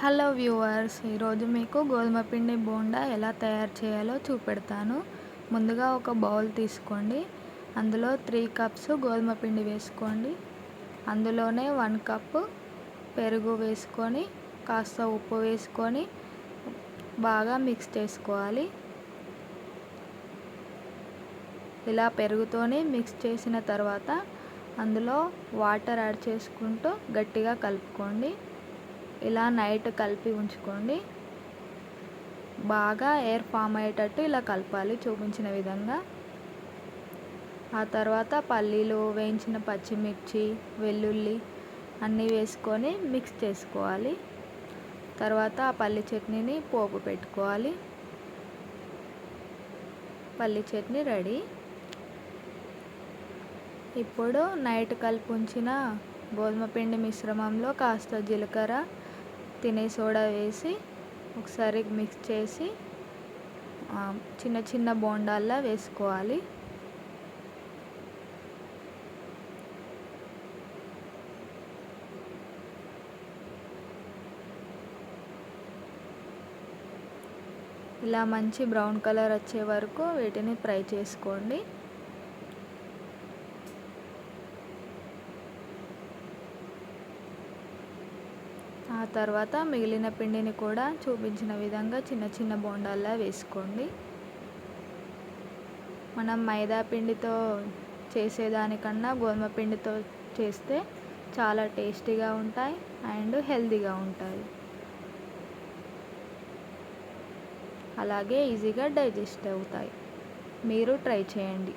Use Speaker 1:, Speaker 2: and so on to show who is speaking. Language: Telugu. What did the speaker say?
Speaker 1: హలో వ్యూవర్స్ ఈరోజు మీకు గోధుమ పిండి బోండా ఎలా తయారు చేయాలో చూపెడతాను. ముందుగా ఒక బౌల్ తీసుకోండి. అందులో త్రీ కప్స్ గోధుమ పిండి వేసుకోండి. అందులోనే వన్ కప్ పెరుగు వేసుకొని కాస్త ఉప్పు వేసుకొని బాగా మిక్స్ చేసుకోవాలి. ఇలా పెరుగుతోనే మిక్స్ చేసిన తర్వాత అందులో వాటర్ యాడ్ చేసుకుంటూ గట్టిగా కలుపుకోండి. ఇలా నైట్ కలిపి ఉంచుకోండి. బాగా ఎయిర్ ఫామ్ అయ్యేటట్టు ఇలా కలపాలి చూపించిన విధంగా. ఆ తర్వాత పల్లీలు వేయించిన పచ్చిమిర్చి వెల్లుల్లి అన్నీ వేసుకొని మిక్స్ చేసుకోవాలి. తర్వాత ఆ పల్లి చట్నీని పోపు పెట్టుకోవాలి. పల్లి చట్నీ రెడీ. ఇప్పుడు నైట్ కలిపి ఉంచిన గోధుమ పిండి మిశ్రమంలో కాస్త జీలకర్ర తినే సోడా వేసి ఒకసారి మిక్స్ చేసి చిన్న చిన్న బోండాల్లా వేసుకోవాలి. ఇలా మంచి బ్రౌన్ కలర్ వచ్చే వరకు వీటిని ఫ్రై చేసుకోండి. ఆ తర్వాత మిగిలిన పిండిని కూడా చూపించిన విధంగా చిన్న చిన్న బోండాల్లా వేసుకోండి. మనం మైదా పిండితో చేసేదానికన్నా గోధుమ పిండితో చేస్తే చాలా టేస్టీగా ఉంటాయి అండ్ హెల్తీగా ఉంటాయి. అలాగే ఈజీగా డైజెస్ట్ అవుతాయి. మీరు ట్రై చేయండి.